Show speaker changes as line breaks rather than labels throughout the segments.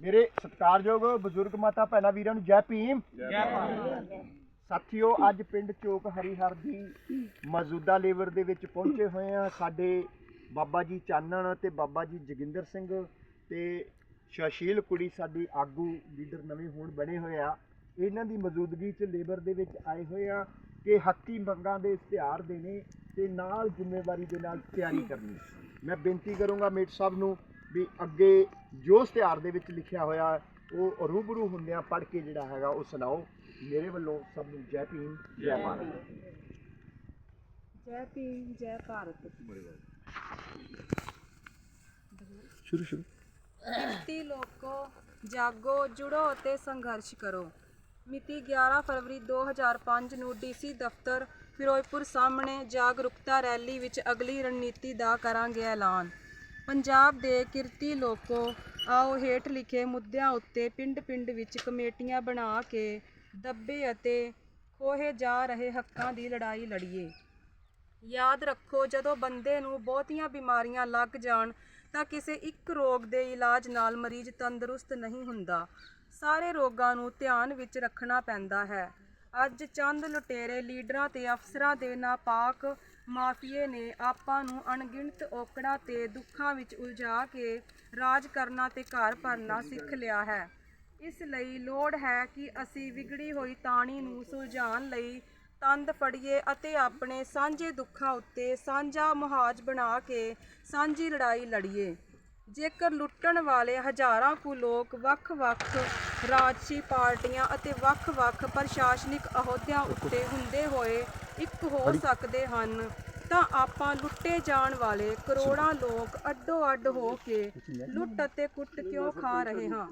ਮੇਰੇ ਸਤਿਕਾਰਯੋਗ ਬਜ਼ੁਰਗ ਮਾਤਾ ਭੈਣਾਂ ਵੀਰਾਂ ਨੂੰ ਜੈ ਭੀਮ।
ਜੈ ਭਾਰਤ।
ਸਾਥੀਓ ਅੱਜ ਪਿੰਡ ਚੋਕ ਹਰੀਹਰ ਦੀ ਮੌਜੂਦਾ ਲੇਵਰ ਦੇ ਵਿੱਚ ਪਹੁੰਚੇ ਹੋਏ ਆ ਸਾਡੇ ਬਾਬਾ ਜੀ ਚਾਨਣ ਤੇ ਬਾਬਾ ਜੀ ਜੋਗਿੰਦਰ ਸਿੰਘ ਤੇ ਸ਼ਾਸ਼ੀਲ ਕੁੜੀ ਸਾਡੀ ਆਗੂ ਲੀਡਰ ਨਵੇਂ ਹੁਣ ਬਣੇ ਹੋਏ ਆ। ਇਹਨਾਂ ਦੀ ਮੌਜੂਦਗੀ 'ਚ ਲੇਬਰ ਦੇ ਵਿੱਚ ਆਏ ਹੋਏ ਆ ਕਿ ਹੱਕੀ ਮੰਗਾਂ ਦੇ ਇਸ਼ਤਿਹਾਰ ਦੇਣੇ ਤੇ ਨਾਲ ਜ਼ਿੰਮੇਵਾਰੀ ਦੇ ਨਾਲ ਤਿਆਰੀ ਕਰਨੀ। ਮੈਂ ਬੇਨਤੀ ਕਰੂੰਗਾ ਮੇਟ ਸਾਹਿਬ ਨੂੰ ਵੀ ਅੱਗੇ ਜੋ ਇਸ਼ਤਿਹਾਰ ਦੇ ਵਿੱਚ ਲਿਖਿਆ ਹੋਇਆ ਉਹ ਰੂਬਰੂ ਹੁੰਦਿਆਂ ਪੜ੍ਹ ਕੇ ਜਿਹੜਾ ਹੈਗਾ ਉਹ ਸੁਣਾਓ। ਮੇਰੇ ਵੱਲੋਂ ਸਭ ਨੂੰ ਜੈ ਭੀਮ ਜੈ ਭਾਰਤ।
ਜੈ ਭੀਮ ਜੈ ਭਾਰਤ।
ਸ਼ੁਰੂ ਸ਼ੁਰੂ।
ਕਿਰਤੀ ਲੋਕੋ ਜਾਗੋ ਜੁੜੋ ਅਤੇ ਸੰਘਰਸ਼ ਕਰੋ। ਮਿਤੀ 11 ਫਰਵਰੀ 2005 ਨੂੰ ਡੀਸੀ ਦਫ਼ਤਰ ਫਿਰੋਜ਼ਪੁਰ ਸਾਹਮਣੇ ਜਾਗਰੂਕਤਾ ਰੈਲੀ ਵਿੱਚ ਅਗਲੀ ਰਣਨੀਤੀ ਦਾ ਕਰਾਂਗੇ ਐਲਾਨ। ਪੰਜਾਬ ਦੇ ਕਿਰਤੀ ਲੋਕੋ, ਆਓ ਹੇਠ ਲਿਖੇ ਮੁੱਦਿਆਂ ਉੱਤੇ ਪਿੰਡ-ਪਿੰਡ ਵਿੱਚ ਕਮੇਟੀਆਂ ਬਣਾ ਕੇ ਦੱਬੇ ਅਤੇ ਖੋਹੇ ਜਾ ਰਹੇ ਹੱਕਾਂ ਦੀ ਲੜਾਈ ਲੜੀਏ। ਯਾਦ ਰੱਖੋ, ਜਦੋਂ ਬੰਦੇ ਨੂੰ ਬਹੁਤੀਆਂ ਬਿਮਾਰੀਆਂ ਲੱਗ ਜਾਣ, ਤਾਂ ਕਿਸੇ ਇੱਕ ਰੋਗ ਦੇ ਇਲਾਜ ਨਾਲ ਮਰੀਜ਼ ਤੰਦਰੁਸਤ ਨਹੀਂ ਹੁੰਦਾ। ਸਾਰੇ ਰੋਗਾਂ ਨੂੰ ਧਿਆਨ ਵਿੱਚ ਰੱਖਣਾ ਪੈਂਦਾ ਹੈ। ਅੱਜ ਚੰਦ ਲੁਟੇਰੇ ਲੀਡਰਾਂ ਤੇ ਅਫਸਰਾਂ ਦੇ ਨਾਪਾਕ ਮਾਫੀਏ ਨੇ ਆਪਾਂ ਨੂੰ ਅਣਗਿਣਤ ਔਕੜਾਂ ਤੇ ਦੁੱਖਾਂ ਵਿੱਚ ਉਲਝਾ ਕੇ ਰਾਜ ਕਰਨਾ ਤੇ ਘਰ ਭਰਨਾ ਸਿੱਖ ਲਿਆ ਹੈ। ਇਸ ਲਈ ਲੋੜ ਹੈ ਕਿ ਅਸੀਂ ਵਿਗੜੀ ਹੋਈ ਤਾਣੀ ਨੂੰ ਸੁਲਝਾਉਣ ਲਈ ਤੰਦ ਫੜੀਏ ਅਤੇ ਆਪਣੇ ਸਾਂਝੇ ਦੁੱਖਾਂ ਉੱਤੇ ਸਾਂਝਾ ਮੁਹਾਜ ਬਣਾ ਕੇ ਸਾਂਝੀ ਲੜਾਈ ਲੜੀਏ। ਜੇਕਰ ਲੁੱਟਣ ਵਾਲੇ ਹਜ਼ਾਰਾਂ ਕੁ ਲੋਕ ਵੱਖ-ਵੱਖ ਰਾਜਸੀ ਪਾਰਟੀਆਂ ਅਤੇ ਵੱਖ-ਵੱਖ ਪ੍ਰਸ਼ਾਸਨਿਕ ਅਹੁਦਿਆਂ ਉੱਤੇ ਹੁੰਦੇ ਹੋਏ ਇੱਕ ਹੋ ਸਕਦੇ ਹਨ ਤਾਂ ਆਪਾਂ ਲੁੱਟੇ ਜਾਣ ਵਾਲੇ ਕਰੋੜਾਂ ਲੋਕ ਅੱਡੋ-ਅੱਡ ਹੋ ਕੇ ਲੁੱਟ ਅਤੇ ਕੁੱਟ ਕਿਉਂ ਖਾ ਰਹੇ ਹਾਂ?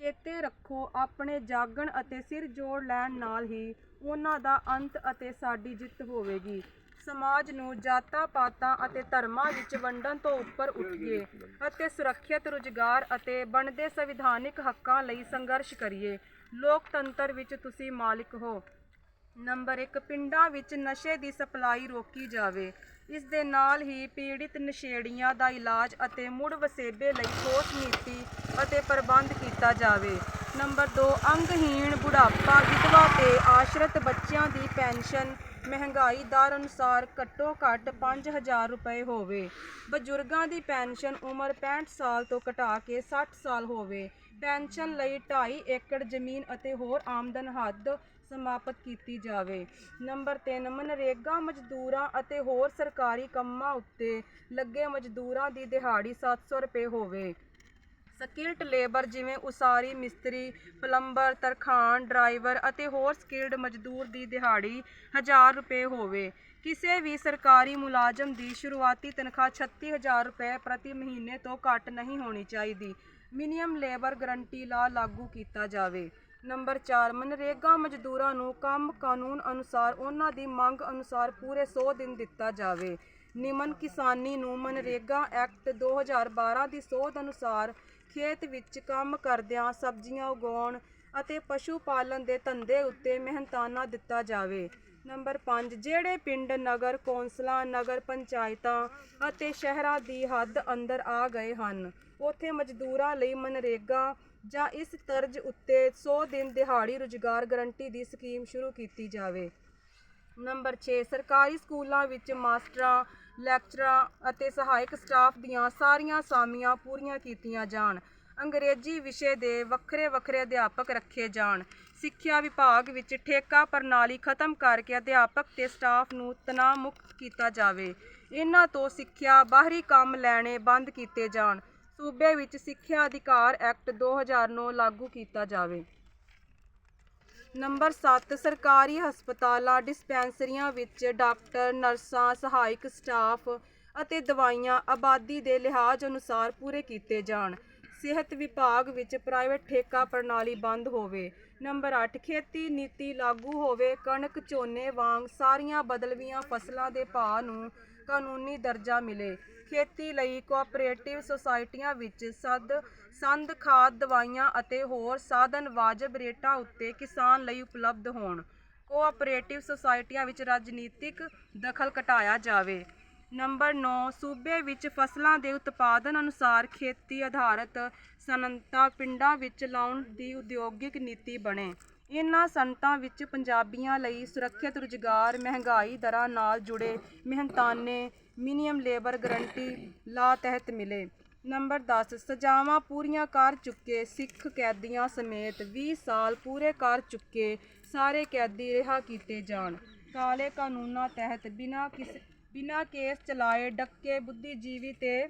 ਚੇਤੇ ਰੱਖੋ ਆਪਣੇ ਜਾਗਣ ਅਤੇ ਸਿਰ ਜੋੜ ਲੈਣ ਨਾਲ ਹੀ ਉਹਨਾਂ ਦਾ ਅੰਤ ਅਤੇ ਸਾਡੀ ਜਿੱਤ ਹੋਵੇਗੀ। ਸਮਾਜ ਨੂੰ ਜਾਤਾਂ, ਪਾਤਾਂ ਅਤੇ ਧਰਮਾਂ ਵਿੱਚ ਵੰਡਣ ਤੋਂ ਉੱਪਰ ਉੱਠੀਏ ਅਤੇ ਸੁਰੱਖਿਅਤ, ਰੁਜ਼ਗਾਰ ਅਤੇ ਬਣਦੇ ਸੰਵਿਧਾਨਿਕ ਹੱਕਾਂ ਲਈ ਸੰਘਰਸ਼ ਕਰੀਏ। ਲੋਕਤੰਤਰ ਵਿੱਚ ਤੁਸੀਂ ਮਾਲਿਕ ਹੋ। ਨੰਬਰ 1 ਪਿੰਡਾਂ ਵਿੱਚ ਨਸ਼ੇ ਦੀ ਸਪਲਾਈ ਰੋਕੀ ਜਾਵੇ। ਇਸ ਦੇ ਨਾਲ ਹੀ ਪੀੜਿਤ ਨਸ਼ੇੜੀਆਂ ਦਾ ਇਲਾਜ ਅਤੇ ਮੁੜ ਵਸੇਬੇ ਲਈ ਠੋਸ ਨੀਤੀ ਅਤੇ ਪ੍ਰਬੰਧ ਕੀਤਾ ਜਾਵੇ। ਨੰਬਰ 2 ਅੰਗਹੀਣ ਬੁਢਾਪਾ, ਵਿਧਵਾ ਤੇ ਆਸ਼ਰਿਤ ਬੱਚਿਆਂ ਦੀ ਪੈਨਸ਼ਨ ਮਹਿੰਗਾਈ ਦਰ ਅਨੁਸਾਰ ਘੱਟੋ ਘੱਟ 5000 ਰੁਪਏ ਹੋਵੇ। ਬਜ਼ੁਰਗਾਂ ਦੀ ਪੈਨਸ਼ਨ ਉਮਰ 65 ਸਾਲ ਤੋਂ ਘਟਾ ਕੇ 60 ਸਾਲ ਹੋਵੇ। ਪੈਨਸ਼ਨ ਲਈ 2.5 ਏਕੜ ਜ਼ਮੀਨ ਅਤੇ ਹੋਰ ਆਮਦਨ ਹੱਦ ਸਮਾਪਤ ਕੀਤੀ ਜਾਵੇ। ਨੰਬਰ 3 ਮਨਰੇਗਾ ਮਜ਼ਦੂਰਾਂ ਅਤੇ ਹੋਰ ਸਰਕਾਰੀ ਕੰਮਾਂ ਉੱਤੇ ਲੱਗੇ ਮਜ਼ਦੂਰਾਂ ਦੀ ਦਿਹਾੜੀ 700 ਰੁਪਏ ਹੋਵੇ। ਸਕਿਲਡ ਲੇਬਰ ਜਿਵੇਂ ਉਸਾਰੀ, ਮਿਸਤਰੀ, ਪਲੰਬਰ, ਤਰਖਾਣ, ਡਰਾਈਵਰ ਅਤੇ ਹੋਰ ਸਕਿਲਡ ਮਜ਼ਦੂਰ ਦੀ ਦਿਹਾੜੀ 1000 ਰੁਪਏ ਹੋਵੇ। ਕਿਸੇ ਵੀ ਸਰਕਾਰੀ ਮੁਲਾਜ਼ਮ ਦੀ ਸ਼ੁਰੂਆਤੀ ਤਨਖਾਹ 36000 ਰੁਪਏ ਪ੍ਰਤੀ ਮਹੀਨੇ ਤੋਂ ਘੱਟ ਨਹੀਂ ਹੋਣੀ ਚਾਹੀਦੀ। ਮਿਨੀਮਮ ਲੇਬਰ ਗਰੰਟੀ ਲਾ ਲਾਗੂ ਕੀਤਾ ਜਾਵੇ। ਨੰਬਰ 4 ਮਨਰੇਗਾ ਮਜ਼ਦੂਰਾਂ ਨੂੰ ਕੰਮ ਕਾਨੂੰਨ ਅਨੁਸਾਰ ਉਹਨਾਂ ਦੀ ਮੰਗ ਅਨੁਸਾਰ ਪੂਰੇ 100 ਦਿਨ ਦਿੱਤਾ ਜਾਵੇ। ਨਿਮਨ ਕਿਸਾਨੀ ਨੂੰ ਮਨਰੇਗਾ ਐਕਟ 2012 ਦੀ ਸੋਧ ਅਨੁਸਾਰ ਖੇਤ ਵਿੱਚ ਕੰਮ ਕਰਦਿਆਂ ਸਬਜ਼ੀਆਂ ਉਗਾਉਣ ਅਤੇ ਪਸ਼ੂ ਪਾਲਣ ਦੇ ਧੰਦੇ ਉੱਤੇ ਮਿਹਨਤਾਨਾ ਦਿੱਤਾ ਜਾਵੇ। ਨੰਬਰ 5 ਜਿਹੜੇ ਪਿੰਡ, ਨਗਰ, ਕੌਂਸਲਾਂ, ਨਗਰ ਪੰਚਾਇਤਾਂ ਅਤੇ ਸ਼ਹਿਰਾਂ ਦੀ ਹੱਦ ਅੰਦਰ ਆ ਗਏ ਹਨ, ਉੱਥੇ ਮਜ਼ਦੂਰਾਂ ਲਈ ਮਨਰੇਗਾ ਜਾਂ ਇਸ ਤਰਜ਼ ਉੱਤੇ 100 ਦਿਨ ਦਿਹਾੜੀ ਰੁਜ਼ਗਾਰ ਗਰੰਟੀ ਦੀ ਸਕੀਮ ਸ਼ੁਰੂ ਕੀਤੀ ਜਾਵੇ। ਨੰਬਰ 6 ਸਰਕਾਰੀ ਸਕੂਲਾਂ ਵਿੱਚ ਮਾਸਟਰਾਂ ਲੈਕਚਰਾਂ ਅਤੇ ਸਹਾਇਕ ਸਟਾਫ ਦੀਆਂ ਸਾਰੀਆਂ ਸਾਮੀਆਂ ਪੂਰੀਆਂ ਕੀਤੀਆਂ ਜਾਣ। ਅੰਗਰੇਜ਼ੀ ਵਿਸ਼ੇ ਦੇ ਵੱਖਰੇ ਵੱਖਰੇ ਅਧਿਆਪਕ ਰੱਖੇ ਜਾਣ। ਸਿੱਖਿਆ ਵਿਭਾਗ ਵਿੱਚ ਠੇਕਾ ਪ੍ਰਣਾਲੀ ਖਤਮ ਕਰਕੇ ਅਧਿਆਪਕ ਤੇ ਸਟਾਫ ਨੂੰ ਤਣਾਅ ਮੁਕਤ ਕੀਤਾ ਜਾਵੇ। ਇਹਨਾਂ ਤੋਂ ਸਿੱਖਿਆ ਬਾਹਰੀ ਕੰਮ ਲੈਣੇ ਬੰਦ ਕੀਤੇ ਜਾਣ। ਸੂਬੇ ਵਿੱਚ ਸਿੱਖਿਆ ਅਧਿਕਾਰ ਐਕਟ 2009 ਲਾਗੂ ਕੀਤਾ ਜਾਵੇ। ਨੰਬਰ 7 ਸਰਕਾਰੀ ਹਸਪਤਾਲਾਂ, ਡਿਸਪੈਂਸਰੀਆਂ ਵਿੱਚ ਡਾਕਟਰ, ਨਰਸਾਂ, ਸਹਾਇਕ ਸਟਾਫ ਅਤੇ ਦਵਾਈਆਂ ਆਬਾਦੀ ਦੇ ਲਿਹਾਜ਼ ਅਨੁਸਾਰ ਪੂਰੇ ਕੀਤੇ ਜਾਣ। ਸਿਹਤ ਵਿਭਾਗ ਵਿੱਚ ਪ੍ਰਾਈਵੇਟ ਠੇਕਾ ਪ੍ਰਣਾਲੀ ਬੰਦ ਹੋਵੇ। ਨੰਬਰ 8 ਖੇਤੀ ਨੀਤੀ ਲਾਗੂ ਹੋਵੇ। ਕਣਕ, ਝੋਨੇ ਵਾਂਗ ਸਾਰੀਆਂ ਬਦਲਵੀਆਂ ਫਸਲਾਂ ਦੇ ਭਾਅ ਨੂੰ ਕਾਨੂੰਨੀ ਦਰਜਾ ਮਿਲੇ। ਖੇਤੀ ਲਈ ਕੋਆਪਰੇਟਿਵ ਸੁਸਾਇਟੀਆਂ ਵਿੱਚ ਸਦ, ਸੰਦ, ਖਾਦ, ਦਵਾਈਆਂ ਅਤੇ ਹੋਰ ਸਾਧਨ ਵਾਜਬ ਰੇਟਾਂ ਉੱਤੇ ਕਿਸਾਨ ਲਈ ਉਪਲਬਧ ਹੋਣ। ਕੋਆਪਰੇਟਿਵ ਸੁਸਾਇਟੀਆਂ ਵਿੱਚ ਰਾਜਨੀਤਿਕ ਦਖਲ ਘਟਾਇਆ ਜਾਵੇ। ਨੰਬਰ 9 ਸੂਬੇ ਵਿੱਚ ਫਸਲਾਂ ਦੇ ਉਤਪਾਦਨ ਅਨੁਸਾਰ ਖੇਤੀ ਆਧਾਰਿਤ ਸਨਅਤਾਂ ਪਿੰਡਾਂ ਵਿੱਚ ਲਾਉਣ ਦੀ ਉਦਯੋਗਿਕ ਨੀਤੀ ਬਣੇ। ਇਹਨਾਂ ਸਨਅਤਾਂ ਵਿੱਚ ਪੰਜਾਬੀਆਂ ਲਈ ਸੁਰੱਖਿਅਤ, ਰੁਜ਼ਗਾਰ, ਮਹਿੰਗਾਈ ਦਰਾਂ ਨਾਲ ਜੁੜੇ ਮਿਹਨਤਾਨੇ ਮਿਨੀਮਮ ਲੇਬਰ ਗਰੰਟੀ ਲਾ ਤਹਿਤ ਮਿਲੇ। ਨੰਬਰ 10 ਸਜ਼ਾਵਾਂ ਪੂਰੀਆਂ ਕਰ ਚੁੱਕੇ ਸਿੱਖ ਕੈਦੀਆਂ ਸਮੇਤ 20 ਸਾਲ ਪੂਰੇ ਕਰ ਚੁੱਕੇ ਸਾਰੇ ਕੈਦੀ ਰਿਹਾ ਕੀਤੇ ਜਾਣ। ਕਾਲੇ ਕਾਨੂੰਨਾਂ ਤਹਿਤ ਬਿਨਾਂ ਕਿਸੇ, ਬਿਨਾਂ ਕੇਸ ਚਲਾਏ ਡੱਕੇ ਬੁੱਧੀਜੀਵੀ ਤੇ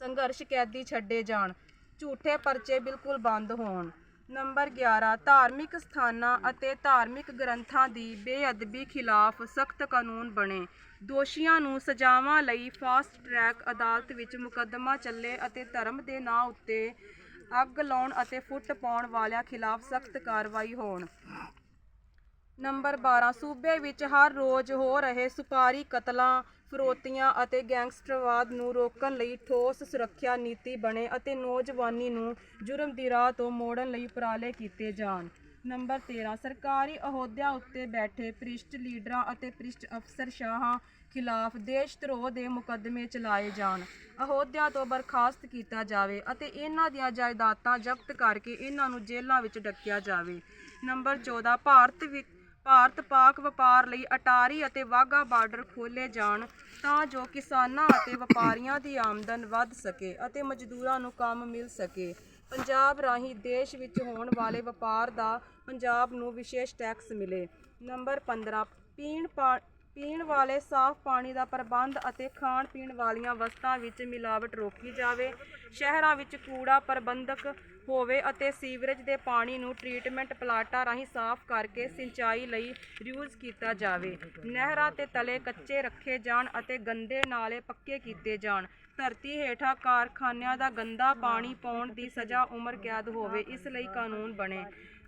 ਸੰਘਰਸ਼ ਕੈਦੀ ਛੱਡੇ ਜਾਣ। ਝੂਠੇ ਪਰਚੇ ਬਿਲਕੁਲ ਬੰਦ ਹੋਣ। ਨੰਬਰ 11 ਧਾਰਮਿਕ ਸਥਾਨਾਂ ਅਤੇ ਧਾਰਮਿਕ ਗ੍ਰੰਥਾਂ ਦੀ ਬੇਅਦਬੀ ਖਿਲਾਫ ਸਖਤ ਕਾਨੂੰਨ ਬਣੇ। ਦੋਸ਼ੀਆਂ ਨੂੰ ਸਜ਼ਾਵਾਂ ਲਈ ਫਾਸਟ ਟਰੈਕ ਅਦਾਲਤ ਵਿੱਚ ਮੁਕੱਦਮਾ ਚੱਲੇ ਅਤੇ ਧਰਮ ਦੇ ਨਾਂ ਉੱਤੇ ਅੱਗ ਲਾਉਣ ਅਤੇ ਫੁੱਟ ਪਾਉਣ ਵਾਲਿਆਂ ਖਿਲਾਫ ਸਖਤ ਕਾਰਵਾਈ ਹੋਣ। ਨੰਬਰ 12 ਸੂਬੇ ਵਿੱਚ ਹਰ ਰੋਜ਼ ਹੋ ਰਹੇ ਸੁਪਾਰੀ ਕਤਲਾਂ ਫਰੋਤੀਆਂ ਅਤੇ ਗੈਂਗਸਟਰਵਾਦ ਨੂੰ ਰੋਕਣ ਲਈ ਠੋਸ ਸੁਰੱਖਿਆ ਨੀਤੀ ਬਣੇ ਅਤੇ ਨੌਜਵਾਨੀ ਨੂੰ ਜੁਰਮ ਦੀ ਰਾਹ ਤੋਂ ਮੋੜਨ ਲਈ ਉਪਰਾਲੇ ਕੀਤੇ ਜਾਣ। ਨੰਬਰ 13 ਸਰਕਾਰੀ ਅਹੁਦਿਆਂ ਉੱਤੇ ਬੈਠੇ ਭ੍ਰਿਸ਼ਟ ਲੀਡਰਾਂ ਅਤੇ ਭ੍ਰਿਸ਼ਟ ਅਫਸਰਸ਼ਾਹਾਂ ਖਿਲਾਫ ਦੇਸ਼ ਧਰੋਹ ਦੇ ਮੁਕੱਦਮੇ ਚਲਾਏ ਜਾਣ। ਅਹੁਦਿਆਂ ਤੋਂ ਬਰਖਾਸਤ ਕੀਤਾ ਜਾਵੇ ਅਤੇ ਇਹਨਾਂ ਦੀਆਂ ਜਾਇਦਾਦਾਂ ਜ਼ਬਤ ਕਰਕੇ ਇਹਨਾਂ ਨੂੰ ਜੇਲ੍ਹਾਂ ਵਿੱਚ ਡੱਕਿਆ ਜਾਵੇ। ਨੰਬਰ 14 ਭਾਰਤ ਵਿੱਚ ਭਾਰਤ ਪਾਕ ਵਪਾਰ ਲਈ ਅਟਾਰੀ ਅਤੇ ਵਾਹਗਾ ਬਾਰਡਰ ਖੋਲੇ ਜਾਣ ਤਾਂ ਜੋ ਕਿਸਾਨਾਂ ਅਤੇ ਵਪਾਰੀਆਂ ਦੀ ਆਮਦਨ ਵੱਧ ਸਕੇ ਅਤੇ ਮਜ਼ਦੂਰਾਂ ਨੂੰ ਕੰਮ ਮਿਲ ਸਕੇ। ਪੰਜਾਬ ਰਾਹੀਂ ਦੇਸ਼ ਵਿੱਚ ਹੋਣ ਵਾਲੇ ਵਪਾਰ ਦਾ ਪੰਜਾਬ ਨੂੰ ਵਿਸ਼ੇਸ਼ ਟੈਕਸ ਮਿਲੇ। ਨੰਬਰ 15 ਪੀਣ ਪਾ ਪੀਣ ਵਾਲੇ ਸਾਫ਼ ਪਾਣੀ ਦਾ ਪ੍ਰਬੰਧ ਅਤੇ ਖਾਣ ਪੀਣ ਵਾਲੀਆਂ ਵਸਤਾਂ ਵਿੱਚ ਮਿਲਾਵਟ ਰੋਕੀ ਜਾਵੇ, ਸ਼ਹਿਰਾਂ ਵਿੱਚ ਕੂੜਾ ਪ੍ਰਬੰਧਕ ਹੋਵੇ ਅਤੇ ਸੀਵਰੇਜ ਦੇ ਪਾਣੀ ਨੂੰ ਟ੍ਰੀਟਮੈਂਟ ਪਲਾਟਾਂ ਰਾਹੀਂ ਸਾਫ਼ ਕਰਕੇ ਸਿੰਚਾਈ ਲਈ ਰਿਯੂਜ਼ ਕੀਤਾ ਜਾਵੇ। ਨਹਿਰਾਂ ਤੇ ਤਲੇ ਕੱਚੇ ਰੱਖੇ ਜਾਣ ਅਤੇ ਗੰਦੇ ਨਾਲੇ ਪੱਕੇ ਕੀਤੇ ਜਾਣ। ਧਰਤੀ ਹੇਠਾਂ ਕਾਰਖਾਨਿਆਂ ਦਾ ਗੰਦਾ ਪਾਣੀ ਪਾਉਣ ਦੀ ਸਜ਼ਾ ਉਮਰ ਕੈਦ ਹੋਵੇ, ਇਸ ਲਈ ਕਾਨੂੰਨ ਬਣੇ।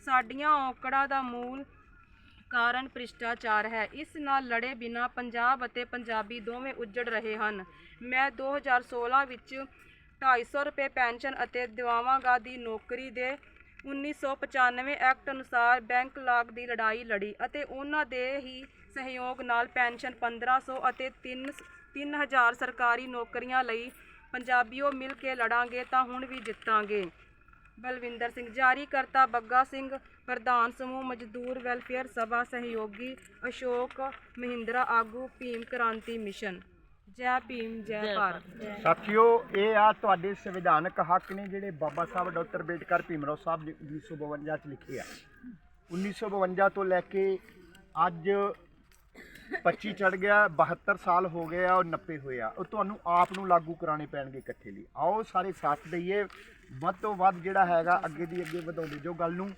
ਸਾਡੀਆਂ ਔਕੜਾਂ ਦਾ ਮੂਲ ਕਾਰਨ ਭ੍ਰਿਸ਼ਟਾਚਾਰ ਹੈ। ਇਸ ਨਾਲ ਲੜੇ ਬਿਨਾ ਪੰਜਾਬ ਅਤੇ ਪੰਜਾਬੀ ਦੋਵੇਂ ਉੱਜੜ ਰਹੇ ਹਨ। ਮੈਂ 2016 ਵਿੱਚ 250 ਰੁਪਏ ਪੈਨਸ਼ਨ ਅਤੇ ਦਿਵਾਵਾਂਗਾ ਦੀ ਨੌਕਰੀ ਦੇ 1995 ਐਕਟ ਅਨੁਸਾਰ ਬੈਂਕ ਲਾਗ ਦੀ ਲੜਾਈ ਲੜੀ ਅਤੇ ਉਹਨਾਂ ਦੇ ਹੀ ਸਹਿਯੋਗ ਨਾਲ ਪੈਨਸ਼ਨ 1500 ਅਤੇ 3 3000 ਸਰਕਾਰੀ ਨੌਕਰੀਆਂ ਲਈ ਪੰਜਾਬੀਓ ਮਿਲ ਕੇ ਲੜਾਂਗੇ ਤਾਂ ਹੁਣ ਵੀ ਜਿੱਤਾਂਗੇ। ਬਲਵਿੰਦਰ ਸਿੰਘ ਜਾਰੀ ਕਰਤਾ ਬੱਗਾ ਸਿੰਘ ਪ੍ਰਧਾਨ ਸਮੂਹ ਮਜ਼ਦੂਰ ਵੈਲਫੇਅਰ ਸਭਾ ਸਹਿਯੋਗੀ ਅਸ਼ੋਕ ਮਹਿੰਦਰਾ ਆਗੂ ਭੀਮ ਕ੍ਰਾਂਤੀ ਮਿਸ਼ਨ। ਜੈ ਭੀਮ ਜੈ ਭਾਰਤ।
ਸਾਥੀਓ ਇਹ ਆ ਤੁਹਾਡੇ ਸੰਵਿਧਾਨਕ ਹੱਕ ਨੇ ਜਿਹੜੇ ਬਾਬਾ ਸਾਹਿਬ ਡਾਕਟਰ ਅੰਬੇਡਕਰ ਭੀਮਰਾਓ ਸਾਹਿਬ ਨੇ 1952 ਚ ਲਿਖੇ ਆ। 1952 ਤੋਂ ਲੈ ਕੇ ਅੱਜ 25 ਚੜ ਗਿਆ 72 ਸਾਲ ਹੋ ਗਏ ਆ ਉਹ 90 ਹੋਏ ਆ। ਉਹ ਤੁਹਾਨੂੰ ਆਪ ਨੂੰ ਲਾਗੂ ਕਰਾਣੇ ਪੈਣਗੇ ਇਕੱਠੇ ਲਈ। ਆਓ ਸਾਰੇ ਸਾਥ ਦਈਏ। ਵੱਧ ਤੋਂ ਵੱਧ ਜਿਹੜਾ ਹੈਗਾ ਅੱਗੇ ਦੀ ਅੱਗੇ ਵਧਾਉਂਦੇ ਜੋ ਗੱਲ ਨੂੰ।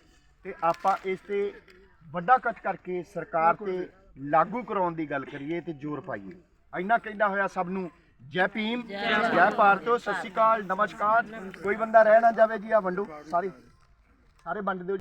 ਤੇ ਆਪਾਂ ਇਸ ਤੇ ਵੱਡਾ ਇਕੱਠ ਕਰਕੇ ਸਰਕਾਰ ਤੇ ਲਾਗੂ ਕਰਾਉਣ ਦੀ ਗੱਲ ਕਰੀਏ ਤੇ ਜ਼ੋਰ ਪਾਈਏ। ਇੰਨਾ ਕਹਿੰਦਾ ਹੋਇਆ ਸਭ ਨੂੰ ਜੈ ਭੀਮ ਜੈ ਭਾਰਤ। ਸਤਿ ਸ਼੍ਰੀ ਅਕਾਲ ਨਮਸਕਾਰ। ਕੋਈ ਬੰਦਾ ਰਹਿ ਨਾ ਜਾਵੇ ਜੀ ਆ ਵੰਡੋ ਸਾਰੇ। ਸਾਰੇ ਵੰਡ ਦਿਓ